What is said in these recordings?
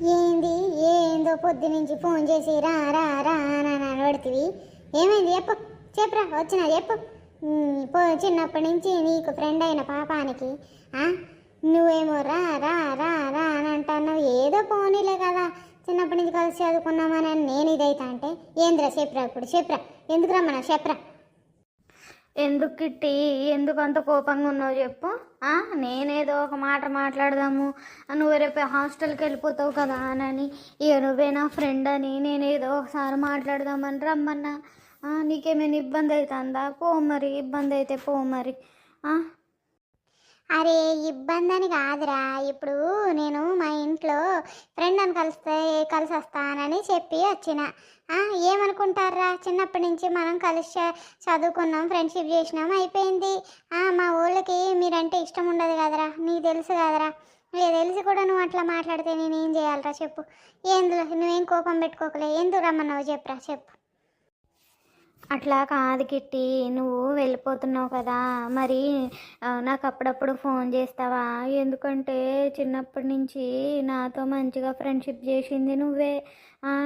ఏంది? ఏందో పొద్దు నుంచి ఫోన్ చేసి రా రా రా అని అడబడుతుంది ఏమైంది? చెప్పు. చెప్పురా. వచ్చిన చెప్పు. పో చిన్నప్పటి నుంచి నీకు ఫ్రెండ్ అయిన పాపానికి ఆ? నువ్వేమో రా రా రా రా అని అంటున్నావు. ఏదో పోనీలే కదా. చిన్నప్పటి నుంచి కలిసి చదువుకున్నామని అని నేను ఇదైతా అంటే ఏంద్రా చెప్పురా ఇప్పుడు? చెప్పురా. ఎందుకు రమ్మన్నా చెప్పరా. ఎందుకు కిట్టి ఎందుకు అంత కోపంగా ఉన్నావు చెప్పు. నేనేదో ఒక మాట మాట్లాడదాము. నువ్వు రేపు హాస్టల్కి వెళ్ళిపోతావు కదా అని ఇక నువ్వే నా ఫ్రెండ్ అని నేనేదో ఒకసారి మాట్లాడదామని రమ్మన్నా. నీకేమైనా ఇబ్బంది అవుతుందా? పో మరి ఇబ్బంది అయితే పో మరి. అరే ఇబ్బంది అని కాదురా. ఇప్పుడు నేను మా ఇంట్లో ఫ్రెండ్ అని కలిస్తే కలిసి వస్తానని చెప్పి వచ్చిన. ఏమనుకుంటారా చిన్నప్పటి నుంచి మనం కలిసి చదువుకున్నాం ఫ్రెండ్షిప్ చేసినాం అయిపోయింది. మా ఊళ్ళకి మీరంటే ఇష్టం ఉండదు కదరా. నీకు తెలుసు కదరా. నీకు తెలిసి కూడా నువ్వు అట్లా మాట్లాడితే నేను ఏం చేయాలరా చెప్పు. ఏందులో? నువ్వేం కోపం పెట్టుకోకలే. ఎందుకు రమ్మన్నావు? చెప్పురా చెప్పు. అట్లా కాదు కిట్టి నువ్వు వెళ్ళిపోతున్నావు కదా. మరి నాకు అప్పుడప్పుడు ఫోన్ చేస్తావా? ఎందుకంటే చిన్నప్పటి నుంచి నాతో మంచిగా ఫ్రెండ్షిప్ చేసింది నువ్వే.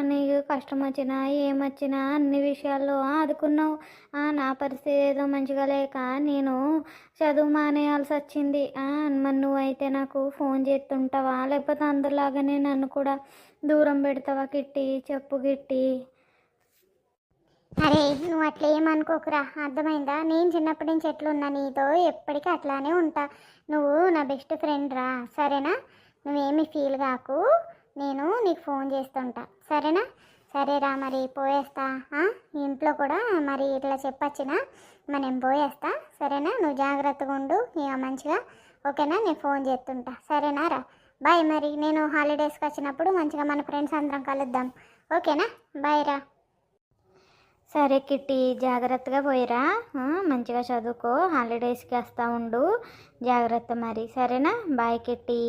నీకు కష్టం వచ్చినా ఏమొచ్చినా అన్ని విషయాల్లో ఆదుకున్నావు. నా పరిస్థితి ఏదో మంచిగా లేక నేను చదువు మానేయాల్సి వచ్చింది. ఆ, మరి నువ్వైతే నాకు ఫోన్ చేస్తుంటావా? లేకపోతే అందరిలాగానే నన్ను కూడా దూరం పెడతావా కిట్టి? చెప్పు కిట్టి. అరే నువ్వు అట్లా ఏమనుకోకురా అర్థమైందా? నేను చిన్నప్పటి నుంచి ఎట్లున్నా నీతో ఎప్పటికీ అట్లానే ఉంటా. నువ్వు నా బెస్ట్ ఫ్రెండ్ రా. సరేనా? నువ్వేమి ఫీల్ కాకు. నేను నీకు ఫోన్ చేస్తుంటా. సరేనా? సరేరా మరి పోయేస్తా. ఇంట్లో కూడా మరి ఇట్లా చెప్పొచ్చినా? మరి నేను పోయేస్తా. సరేనా? నువ్వు జాగ్రత్తగా ఉండు. ఇక మంచిగా ఓకేనా? నేను ఫోన్ చేస్తుంటా. సరేనా రా? బాయ్ మరి. నేను హాలిడేస్కి వచ్చినప్పుడు మంచిగా మన ఫ్రెండ్స్ అందరం కలుద్దాం. ఓకేనా? బాయ్ రా. సరే కిట్టి జాగ్రత్తగా పోయిరా. మంచిగా చదువుకో. హాలిడేస్కి వస్తూ ఉండు. జాగ్రత్త మరి. సరేనా? Bye kitty.